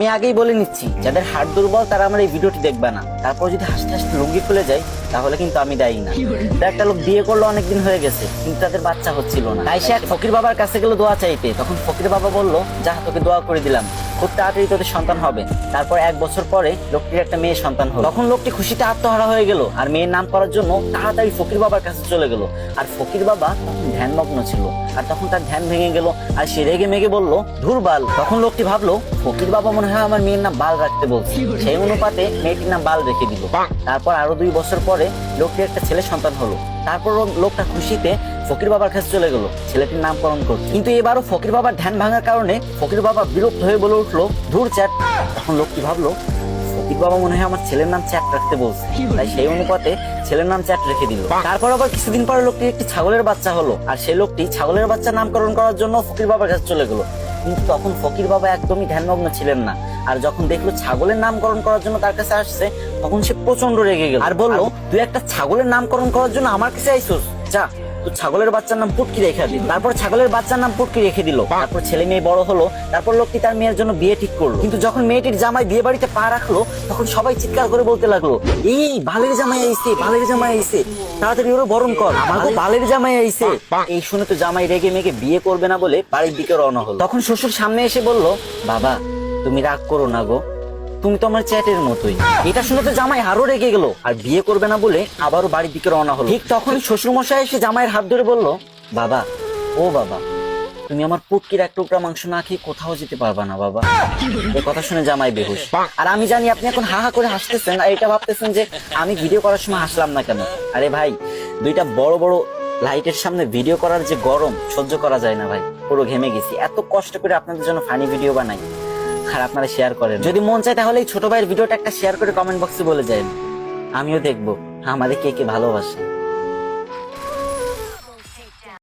আমি আগেই বলে নিচ্ছি যাদের হাট দুর্বল তারা আমার এই ভিডিওটি দেখবে না। তারপর যদি হাসতে হাসতে লুঙ্গি খুলে যায় তাহলে কিন্তু আমি দায়ী না। একটা লোক বিয়ে করল অনেকদিন হয়ে গেছে কিন্তু তাদের বাচ্চা হচ্ছিল না। তাই সে এক ফকির বাবার কাছে গেলো দোয়া চাইতে। তখন ফকির বাবা বলল যা তোকে দোয়া করে দিলাম। খুব তাড়াতাড়ি তোদের সন্তান হবে। তারপর এক বছর পরে লোকটির একটা মেয়ে সন্তান হলো। তখন লোকটি খুশিতে আত্মহারা হয়ে গেল আর মেয়ের নাম করার জন্য তাড়াতাড়ি ফকির বাবার কাছে চলে গেল। আর ফকির বাবা তখন ধ্যানমগ্ন ছিল আর তখন তার ধ্যান ভেঙে গেল আর সে রেগে মেগে বলল ধুরবাল তখন লোকটি ভাবলো, ফকির বাবা মনে হয় আমার মেয়ের নাম বাল রাখতে বলছে। সেই অনুপাতে মেয়েটির নাম বাল রেখে দিল। তারপর আরও দুই বছর পরে লোকটির একটা ছেলে সন্তান হলো। তারপর লোকটা খুশিতে ফকির বাবার কাছে চলে গেল ছেলেটির নামকরণ করতে। কিন্তু এবারও ফকির বাবার ধ্যান ভাঙার কারণে ফকির বাবা বিরক্ত হয়ে বলে উঠল ধুর চ্যাট। তখন লোকটি ভাবলো ফকির বাবা মনে হয় আমার ছেলের নাম চ্যাট রাখতে বলছে। তাই সেই অনুপাতে ছেলের নাম চ্যাট রেখে দিল। তারপর আবার কিছুদিন পরে লোকটির একটি ছাগলের বাচ্চা হলো আর সেই লোকটি ছাগলের বাচ্চা নামকরণ করার জন্য ফকির বাবার কাছে চলে গেল। কিন্তু তখন ফকির বাবা একদমই ধ্যানমগ্ন ছিলেন না আর যখন দেখল ছাগলের নামকরণ করার জন্য তার কাছে আসছে তখন সে প্রচণ্ড রেগে গেল। আর বলল তুই একটা ছাগলের নামকরণ করার জন্য আমার কাছে আইসোস যা। তুই ছাগলের বাচ্চার নাম পুটকি রেখে দিল। তারপর ছাগলের বাচ্চার নাম পুটকি রেখে দিল। তারপর ছেলে মেয়ে বড় হলো তারপর লোকটি তার মেয়ের জন্য বিয়ে ঠিক করল। কিন্তু যখন মেয়েটির জামাই বিয়ে বাড়িতে পা রাখল তখন সবাই চিৎকার করে বলতে লাগল এই বালের জামাই আইছে বালের জামাই আইছে। তাড়াতাড়ি ওরা বরণ কর আমাকে বালের জামাই আইছে। এই শুনে তো জামাই রেগে মেগে বিয়ে করবে না বলে বাড়ির দিকে রওনা হলো। তখন শ্বশুর সামনে এসে বলল বাবা তুমি রাগ করো না গো। তুমি তো আমার চ্যাটের মতোই। এটা শুনে তো জামাই আরও রেগে গেল। আর বিয়ে করবে না বলে আবারও বাড়ির দিকে রওনা হলো। ঠিক তখন শ্বশুর মশাই এসে জামাইয়ের হাত ধরে বলল, বাবা, ও বাবা, তুমি আমার পুটকির এক টুকরা মাংস না খেয়ে কোথাও যেতে পারবা না, বাবা। এই কথা শুনে জামাই বেহুশ। আর আমি জানি আপনি এখন হা হা করে হাসতেছেন আর এটা ভাবতেছেন যে আমি ভিডিও করার সময় হাসলাম না কেন। আরে ভাই, দুইটা বড় বড় লাইটের সামনে ভিডিও করার যে গরম সহ্য করা যায় না ভাই। পুরো ঘেমে গেছি। এত কষ্ট করে আপনাদের জন্য ফানি ভিডিও বানাই। আর আপনারা শেয়ার করেন। যদি মন চায় তাহলে এই ছোট ভাইয়ের ভিডিওটা একটা শেয়ার করে কমেন্ট বক্সে বলে যায় আমিও দেখব। আমাদের কে কে ভালোবাসে।